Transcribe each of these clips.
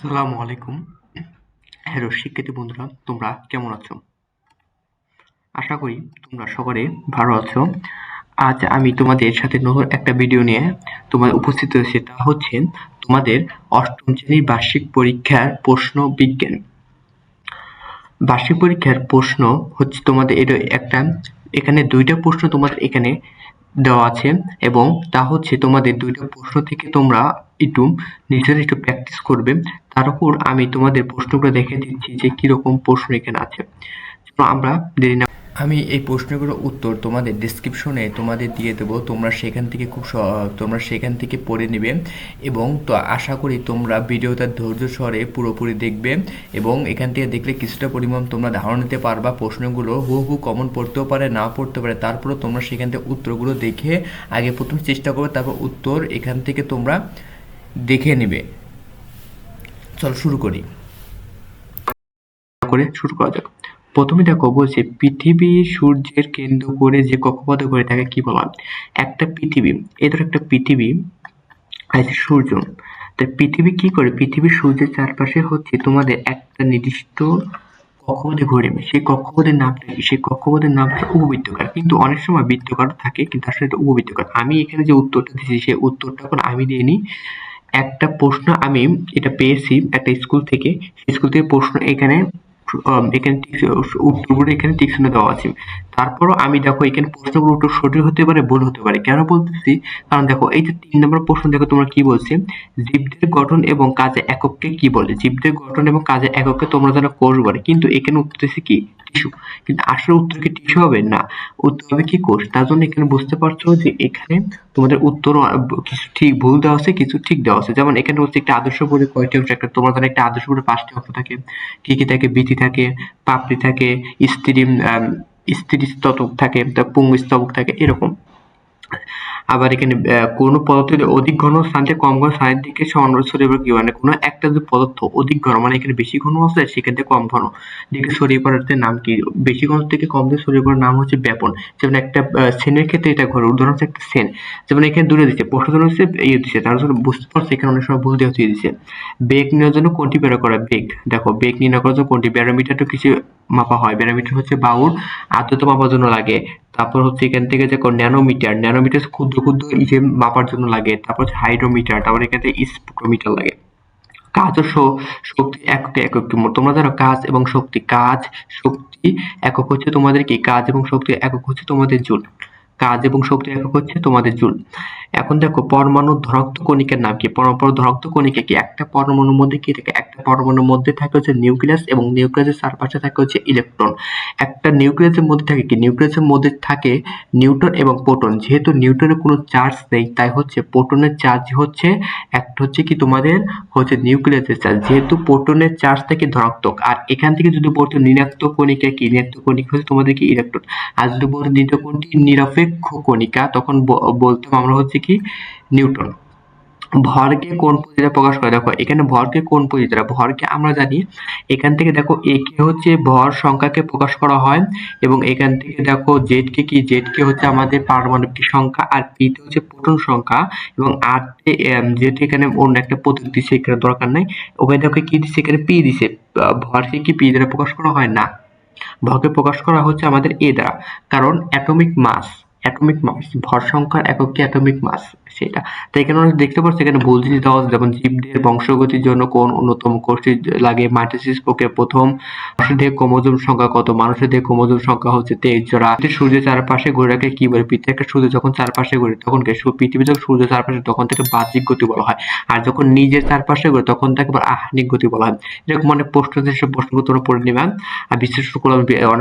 আসসালামু আলাইকুম। হ্যালো শিক্ষার্থী বন্ধুরা, তোমরা কেমন আছো? আশা করি তোমরা সকলে ভালো আছো। আজ আমি তোমাদের সাথে নতুন একটা ভিডিও নিয়ে তোমার উপস্থিত হয়েছে। তা হচ্ছে তোমাদের অষ্টম শ্রেণির বার্ষিক পরীক্ষার প্রশ্ন বিজ্ঞান। বার্ষিক পরীক্ষার প্রশ্ন হচ্ছে তোমাদের, এটা একটা, এখানে দুইটা প্রশ্ন তোমাদের এখানে দেওয়া আছে এবং তা হচ্ছে তোমাদের দুইটা প্রশ্ন থেকে তোমরা একটু নিজের একটু প্র্যাকটিস করবে। তার উপর আমি তোমাদের প্রশ্নগুলো দেখে দিচ্ছি যে কীরকম প্রশ্ন এখানে আছে। আমরা দেরি না আমি এই প্রশ্নগুলোর উত্তর তোমাদের ডিসক্রিপশনে তোমাদের দিয়ে দেবো। তোমরা সেখান থেকে খুব তোমরা সেখান থেকে পড়ে নেবে এবং তো আশা করি তোমরা ভিডিওটা ধৈর্য সহরে পুরোপুরি দেখবে এবং এখান থেকে দেখলে কিছুটা পরিমাণ তোমরা ধারণা নিতে পারবা, প্রশ্নগুলো হু হু কমন পড়তেও পারে, না পড়তে পারে। তারপরেও তোমরা সেখান থেকে উত্তরগুলো দেখে আগে প্রথম চেষ্টা করবে, তারপর উত্তর এখান থেকে তোমরা দেখে নেবে। চল শুরু করি। করে শুরু করা যাক। প্রথমে দেখো বলছে, পৃথিবী সূর্যের কেন্দ্র করে যে কক্ষপথে ঘুরে থাকে, কি বলা? একটা পৃথিবী ধর একটা পৃথিবী আছে সূর্য। তা পৃথিবী কি করে? পৃথিবী সূর্যের চারপাশে হচ্ছে তোমাদের একটা নির্দিষ্ট কক্ষপথে ঘুরে। সেই কক্ষপথের নামটা কি? সেই কক্ষপথের নাম হচ্ছে উপবৃত্তকার। কিন্তু অনেক সময় বৃত্তকার থাকে, কিন্তু আসলে এটা উপবৃত্তকার। আমি এখানে যে উত্তরটা দিয়েছি, সেই উত্তরটা এখন আমি দিইনি। একটা প্রশ্ন আমি এটা পেয়েছি একটা স্কুল থেকে। স্কুল থেকে প্রশ্ন এখানে এখানে এখানে দেওয়া আছে। তারপরও আমি দেখো এখানে প্রশ্নগুলো সঠিক হতে পারে, ভুল হতে পারে। কেন বলতেছি? কারণ দেখো, এই যে তিন নম্বর প্রশ্ন দেখো, তোমরা কি বলছে? জীবদের গঠন এবং কাজে কি বলে? জীবদের গঠন এবং কাজে তোমরা বলে। কিন্তু এখানে কি? টিস্যু। কিন্তু আসলে উত্তর কি টিস্যু হবে? না। উত্তর হবে কি কোষ? তার জন্য এখানে বুঝতে পারছ যে এখানে তোমাদের উত্তর কিছু ঠিক ভুল দেওয়া আছে, কিছু ঠিক দেওয়া আছে। যেমন এখানে হচ্ছে একটা আদর্শ বলে কয়টি অংশ? একটা তোমার একটা আদর্শ বলে পাঁচটি অংশ থাকে। কি কি থাকে? বীথি থাকে পাপড়ি থাকে স্ত্রী স্ত্রী স্তবক থাকে পুং স্তবক থাকে এরকম। আবার এখানে কোনো পদার্থের অধিক ঘন স্থান থেকে কম ঘন স্থানের দিকে সমান্তরাল ছড়িয়ে কি মানে কোনো একটা যে পদার্থ অধিক ঘন মানে এখানে বেশি ঘন আছে থেকে কম ঘন। দিকে ছড়িয়ে পড়ার নাম কি? বেশি ঘন থেকে কম দিকে ছড়িয়ে পড়ার নাম হচ্ছে ব্যাপন। যেমন একটা সেনের ক্ষেত্রে এটা ঘরে উদাহরণ হচ্ছে একটা সেন। যেমন এখানে দূরে দিচ্ছে। প্রশ্ন হচ্ছে ইয়ে দিচ্ছে। তার জন্য বুঝতে পারছে এখানে অনেক সময় ভুল দেওয়া দিয়ে দিচ্ছে। বেগ নেওয়ার জন্য কোনটি বের করা? বেগ। দেখো, বেগ নির্ণয় করার জন্য কোনটি? ব্যারোমিটার তো কিছু মাপা হয়। ব্যারোমিটার হচ্ছে বাউল। আর্দ্রতা মাপার জন্য লাগে। তারপর হচ্ছে এখান থেকে যে ন্যানোমিটার ন্যানোমিটার ক্ষুদ্র ক্ষুদ্র ইসে মাপার জন্য লাগে, তারপর হচ্ছে হাইড্রোমিটার, তারপর এখান থেকে স্পেক্ট্রোমিটার লাগে। কাজ ও শক্তি এককে। একক তোমরা জানো কাজ এবং শক্তি, কাজ, শক্তি একক হচ্ছে তোমাদের কি? কাজ এবং শক্তি একক হচ্ছে তোমাদের জুল কাজ এবং শক্তি একক হচ্ছে তোমাদের জুল এখন দেখো পরমাণু ধনাত্ম কণিকার নাম কি? পরমাণু ধনাত্ম কণিকা কি? একটা পরমাণুর মধ্যে কি থাকে? একটা পরমাণুর মধ্যে থাকে হচ্ছে নিউক্লিয়াস এবং নিউক্লিয়াসের চারপাশে থাকে হচ্ছে ইলেকট্রন। একটা নিউক্লিয়াসের মধ্যে থাকে কি? নিউক্লিয়াসের মধ্যে থাকে নিউট্রন এবং প্রোটন। যেহেতু নিউটনের কোনো চার্জ নেই, তাই হচ্ছে প্রোটনের চার্জ হচ্ছে একটা হচ্ছে কি তোমাদের হচ্ছে নিউক্লিয়াসের চার্জ। যেহেতু প্রোটনের চার্জ থাকে ধনাত্মক আর এখান থেকে যদি বলতো ঋণাত্মক কণিকা কি? ঋণাত্মক কণিকা হচ্ছে তোমাদের কি? ইলেকট্রন। আর যদি বলতো কোনটি কণিকা, তখন বলতাম আমরা হচ্ছে কি, নিউটন। ভরকে কোন পদ্ধতিতে প্রকাশ করে? দেখো, এখানে ভরকে কোন পদ্ধতিতে ভরকে আমরা জানি, এখান থেকে দেখো এ কে হচ্ছে ভর সংখ্যাকে প্রকাশ করা হয়, এবং এখান থেকে দেখো জেড কে কি? জেড কে হচ্ছে আমাদের পারমাণবিক সংখ্যা, আর পি হচ্ছে প্রোটন সংখ্যা, এবং আর তে যেহেতু এখানে অন্য একটা পদ্ধতি দিচ্ছে, এখানে দরকার নাই। ওখানে দেখো কি দিচ্ছে? এখানে পি দিছে ভরকে কি পি দ্বারা প্রকাশ করা হয়? না। ভরকে প্রকাশ করা হচ্ছে আমাদের এ দ্বারা, কারণ অ্যাটমিক মাস। অ্যাটমিক মাস ভর সংখ্যার একক কি অ্যাটমিক মাস সেটা। তো এখানে আমরা দেখতে পাচ্ছি এখানে ভুল জিনিস দেওয়া আছে যেমন জীবদের বংশগতির জন্য কোন অন্যতম কোষটি লাগে মাইটোসিস প্রক্রিয়া প্রথম। মানুষের দেহে ক্রোমোজোম সংখ্যা কত? মানুষের দেহে ক্রোমোজোম সংখ্যা হচ্ছে তেইশ জোড়া। সূর্যের চারপাশে ঘুরে রাখে কি বলে? পৃথিবী একটা সূর্য যখন চারপাশে ঘুরে তখন কে? পৃথিবী যখন সূর্য চারপাশে তখন তাকে বাহ্যিক গতি বলা হয়। আর যখন নিজের চারপাশে ঘুরে তখন তাকে আহ্নিক গতি বলা হয়। এরকম অনেক প্রশ্ন আছে, সেসব প্রশ্নগুলো তোমরা পড়ে নিবা। আর বিশেষ করে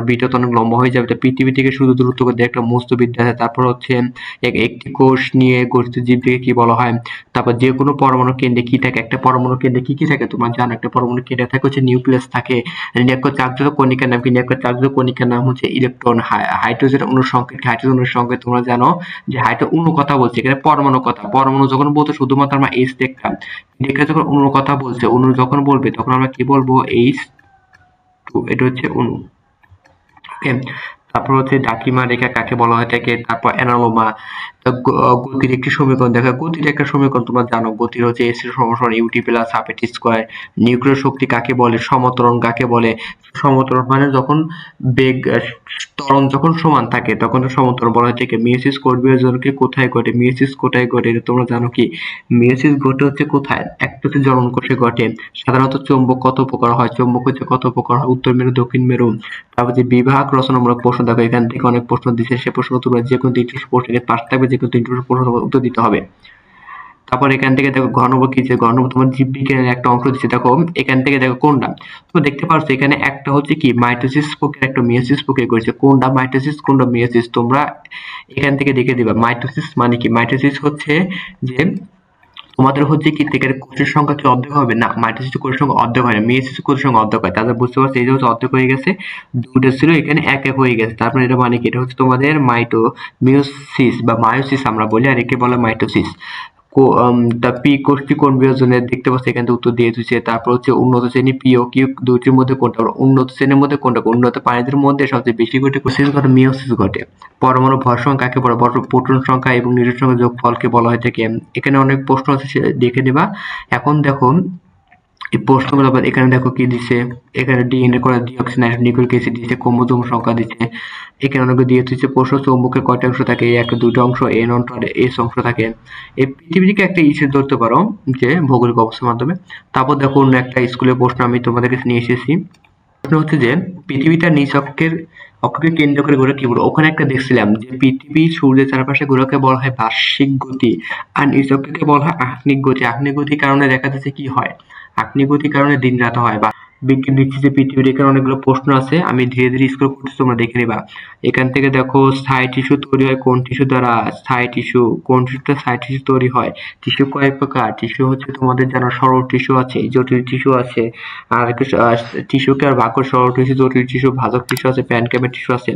ভিডিও তো অনেক লম্বা হয়ে যাবে। পৃথিবী থেকে শুধু দূরত্ব একটা মস্ত বিদ্যা আছে। তারপর হচ্ছে একটি কোষ নিয়ে গঠিত জীবটিকে কি বলা হয়? তারপর যে কোনো পরমাণু কেন্দ্রে কি থাকে? একটা পরমাণু কেন্দ্রে কি কি থাকে? তোমার জানো, একটা পরমাণু কেন্দ্রে থাকে হচ্ছে নিউক্লিয়াস থাকে। নিরক্ষ চার্জ কণিকার নাম কি? নিরক্ষ চার্জ কণিকার নাম হচ্ছে ইলেকট্রন হাইড্রোজেন অণুর সংকেত হাইড্রোজেন অণুর সংকেত তোমরা জানো যে হাইড্রো অণু কথা বলছে, এখানে পরমাণু কথা। পরমাণু যখন বলতো শুধুমাত্র আমরা এইচ দেখতাম। দেখে যখন অণুর কথা বলছে, অণু যখন বলবে, তখন আমরা কি বলব? এইচ টু এটা হচ্ছে ওকে তারপর হচ্ছে ডাকিমা রেখা কাকে বলা হয় থাকে তারপর অ্যানালোমা গতির একটি সমীকরণ দেখা গতির একটা সমীকরণ তোমরা জানো, গতির হচ্ছে এস এর ইউটি প্লাস হাফ স্কোয়ার নিউক্লিয় শক্তি কাকে বলে? সমতরণ কাকে বলে? সমতরণ মানে যখন বেগ ত্বরণ যখন সমান থাকে, তখন সমতরণ বলা কোথায় ঘটে? কোথায় ঘটে? তোমরা জানো কি? ঘটে হচ্ছে কোথায়? একটা হচ্ছে জনন কোষে ঘটে। সাধারণত চৌম্বক কত প্রকার হয়? চৌম্বক হচ্ছে কত প্রকার হয়? উত্তর মেরু, দক্ষিণ মেরু। তারপর যে বিভাগ রচনামূলক প্রশ্ন দেখো, এখান থেকে অনেক প্রশ্ন দিচ্ছে। সে প্রশ্ন তোমরা যে কোনো প্রশ্নের পাশ থাকবে যে কোনো তিনটি প্রশ্ন উত্তর দিতে হবে। তারপর এখান থেকে দেখো ঘনব কি যে ঘনব তোমার জীববিজ্ঞানের একটা অংশ দিচ্ছে। দেখো, এখান থেকে দেখো কোনটা? তুমি দেখতে পাচ্ছ এখানে একটা হচ্ছে কি? মাইটোসিস প্রক্রিয়া একটা মিয়োসিস প্রক্রিয়া করেছে। কোনটা মাইটোসিস কোনটা মিয়োসিস তোমরা এখান থেকে দেখে দিবা। মাইটোসিস মানে কি? মাইটোসিস হচ্ছে যে তোমাদের হচ্ছে কি থেকে কোষের সংখ্যা কি অর্ধেক হবে? না মাইটোসিস কোষের সংখ্যা অর্ধেক হয় না মেয়ে শিশু কোষের সংখ্যা অর্ধেক হয়। তাহলে বুঝতে পারছ, এই যে হচ্ছে অর্ধেক হয়ে গেছে, দুটো ছিল, এখানে এক এক হয়ে গেছে। তারপরে এটা মানে কি? এটা হচ্ছে তোমাদের মাইটো মিউসিস বা মায়োসিস আমরা বলি, আর একে বলে মাইটোসিস। পি কোষ্ঠী কোন বিভাজনের দেখতে পাচ্ছি এখানে উত্তর দিয়ে দিচ্ছে তারপর হচ্ছে উন্নত শ্রেণি পি ও কিউ দুইটির মধ্যে কোনটা উন্নত শ্রেণির মধ্যে কোনটা? উন্নত প্রাণীদের মধ্যে সবচেয়ে বেশি ঘটে কোষের ঘটে? মিওসিস ঘটে। পরমাণু ভর সংখ্যা কাকে বলে বড় প্রোটন সংখ্যা এবং নিউট্রন সংখ্যা যোগফলকে বলা হয়ে থাকে এখানে অনেক প্রশ্ন আছে দেখে নেবা। এখন দেখো প্রশ্নগুলো আবার এখানে দেখো কি দিছে? এখানে ডিএনএ করে ডিঅক্সিনাইড নিউক্লিক অ্যাসিড দিচ্ছে ক্রোমোজোম সংখ্যা দিচ্ছে এখানে অনেক দিয়ে দিচ্ছে প্রশ্ন চৌম্বকের কয়টা অংশ থাকে? এই একটা দুটো অংশ এন অংশ আর এস অংশ থাকে। এই পৃথিবীকে একটা ইস্যু ধরতে পারো, যে ভৌগোলিক অবস্থার মাধ্যমে। তারপর দেখো অন্য একটা স্কুলের প্রশ্ন আমি তোমাদের কাছে নিয়ে এসেছি। প্রশ্ন হচ্ছে যে, পৃথিবীটা নিজ অক্ষের, অক্ষকে কেন্দ্র করে ঘোরে কি ওখানে একটা দেখছিলাম যে পৃথিবী সূর্যের চারপাশে ঘোরাকে বলা হয় বার্ষিক গতি, আর নিজ অক্ষকে বলা হয় আহ্নিক গতি। আহ্নিক গতির কারণে দেখা যাচ্ছে কি হয়? আগ্নেয় গতির কারণে দিন রাত হয় বা বিজ্ঞান দিচ্ছে যে পৃথিবীর এখানে অনেকগুলো প্রশ্ন আছে। আমি ধীরে ধীরে স্ক্রল করতেছি, তোমরা দেখে নিবা। এখান থেকে দেখো, স্থায়ী টিস্যু তৈরি হয় কোন টিস্যু দ্বারা? স্থায়ী টিস্যু কোন টিস্যুটা স্থায়ী টিস্যু তৈরি হয়? টিস্যু কয়েক প্রকার? টিস্যু হচ্ছে তোমাদের জানা সরল টিস্যু আছে, জটিল টিস্যু আছে, আর টিস্যুকে আর ভাগ করে সরল টিস্যু জটিল টিস্যু ভাজক টিস্যু আছে প্যানক্যামের টিস্যু আছে।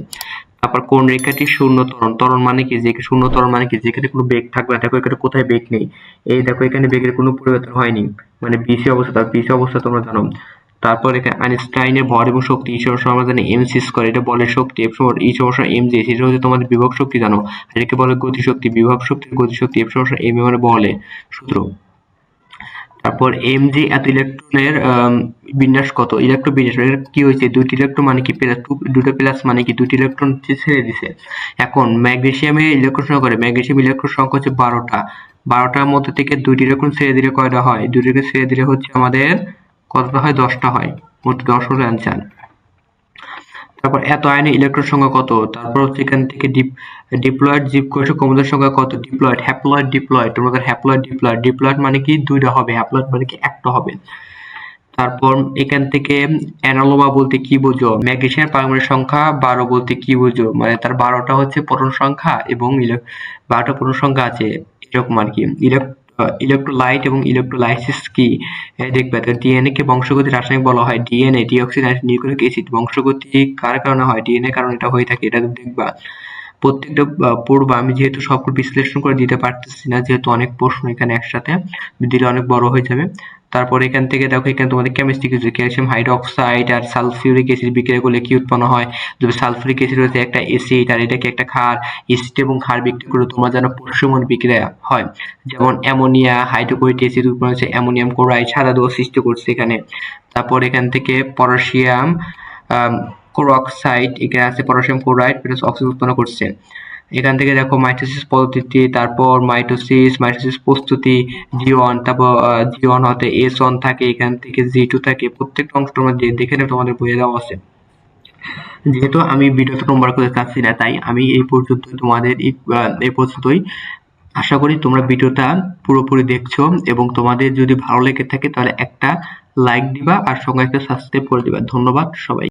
তারপর কোন রেখাটি শূন্য ত্বরণ? ত্বরণ মানে কি? যে শূন্য ত্বরণ মানে কি? যেখানে কোনো বেগ থাকবে দেখো এখানে কোথায় বেগ নেই? এই দেখো এখানে বেগের কোনো পরিবর্তন হয়নি। মানে বিসি অবস্থা বিসি অবস্থা তোমরা জানো। তারপর এখানে আইনস্টাইনের ভর এবং শক্তি এই সমস্যা আমরা এম সি স্কোয়ার এটা বলের শক্তি এফ সমান এই সমস্যা এম জি সেটা হচ্ছে তোমাদের বিভব শক্তি জানো। আর একে বলে গতি শক্তি, বিভব শক্তি গতি শক্তি এফ সমস্যা এম মানে বলে, সূত্র। তারপর এম জি এত ইলেকট্রনের বিন্যাস কত? ইলেকট্রন বিন্যাস কি হয়েছে? দুইটি ইলেকট্রন মানে কি? প্লাস দুটো প্লাস মানে কি? দুটি ইলেকট্রন ছেড়ে দিছে। এখন ম্যাগনেসিয়ামে ইলেকট্রন সংখ্যা করে ম্যাগনেসিয়াম ইলেকট্রন সংখ্যা হচ্ছে বারোটা। বারোটার মধ্যে থেকে দুইটি ইলেকট্রন ছেড়ে দিলে কয়টা হয়? দুইটিকে ছেড়ে দিলে হচ্ছে আমাদের কতটা হয় দশটা হয়, মোট দশ হলো অ্যান্সার। তারপর এত আয়নে ইলেকট্রন সংখ্যা কত? তারপর হচ্ছে এখান থেকে ডিপ ডিপ্লয়েড জীবকোষে ক্রোমোজোম সংখ্যা কত? ডিপ্লয়েড হ্যাপ্লয়েড ডিপ্লয়েড তোমাদের হ্যাপ্লয়েড ডিপ্লয়েড ডিপ্লয়েড মানে কি? দুইটা হবে। হ্যাপ্লয়েড মানে কি? একটা হবে। তারপর এখান থেকে অ্যানালোমা বলতে কি বুঝো? ম্যাগনেসিয়াম পারমাণবিক সংখ্যা বারো বলতে কি বুঝো? মানে তার বারোটা হচ্ছে প্রোটন সংখ্যা এবং বারোটা প্রোটন সংখ্যা আছে, এরকম আর কি। ইলেকট্রোলাইট এবং ইলেকট্রোলাইসিস কি? দেখবে তো ডিএনএ কে বংশগতি রাসায়নিক বলা হয়। ডিএনএ ডিঅক্সিনাইজ নিউক্লিক অ্যাসিড বংশগতি কার কারণে হয়? ডিএনএ কারণে এটা হয়ে থাকে, এটা দেখবা। প্রত্যেকটা পড়ব আমি যেহেতু সবগুলো বিশ্লেষণ করে দিতে পারতেছি না, যেহেতু অনেক প্রশ্ন এখানে একসাথে দিলে অনেক বড় হয়ে যাবে। তারপর এখান থেকে দেখো এখানে তোমাদের কেমিস্ট্রি কিছু ক্যালসিয়াম হাইড্রোক্সাইড আর সালফিউরিক অ্যাসিড বিক্রিয়া করলে কি উৎপন্ন হয়? যদি সালফিউরিক অ্যাসিড হচ্ছে একটা অ্যাসিড আর এটাকে একটা ক্ষার অ্যাসিড এবং ক্ষার বিক্রি করে তোমরা যেন পরশুমন বিক্রিয়া হয়। যেমন অ্যামোনিয়া হাইড্রোক্লোরিক অ্যাসিড উৎপন্ন হচ্ছে অ্যামোনিয়াম ক্লোরাইড, সাদা দোষ সৃষ্টি করছে এখানে। তারপর এখান থেকে পটাশিয়াম ক্লোরক্সাইড এখানে আছে পটাশিয়াম ক্লোরাইড প্লাস অক্সিজেন উৎপন্ন করছে। এখান থেকে দেখো মাইটোসিস পদ্ধতি, তারপর মাইটোসিস মাইটোসিস প্রস্তুতি জি ওয়ান তারপর জি ওয়ান হতে এস ওয়ান থাকে, এখান থেকে জি টু থাকে, প্রত্যেকটা অংশ তোমরা দেখে নেবে, তোমাদের বইয়ে দেওয়া আছে। যেহেতু আমি ভিডিওটা নম্বর করতে চাচ্ছি না, তাই আমি এই পর্যন্ত তোমাদের এই পর্যন্তই। আশা করি তোমরা ভিডিওটা পুরোপুরি দেখছ এবং তোমাদের যদি ভালো লেগে থাকে, তাহলে একটা লাইক দিবা আর সঙ্গে একটা সাবস্ক্রাইব করে দিবা। ধন্যবাদ সবাই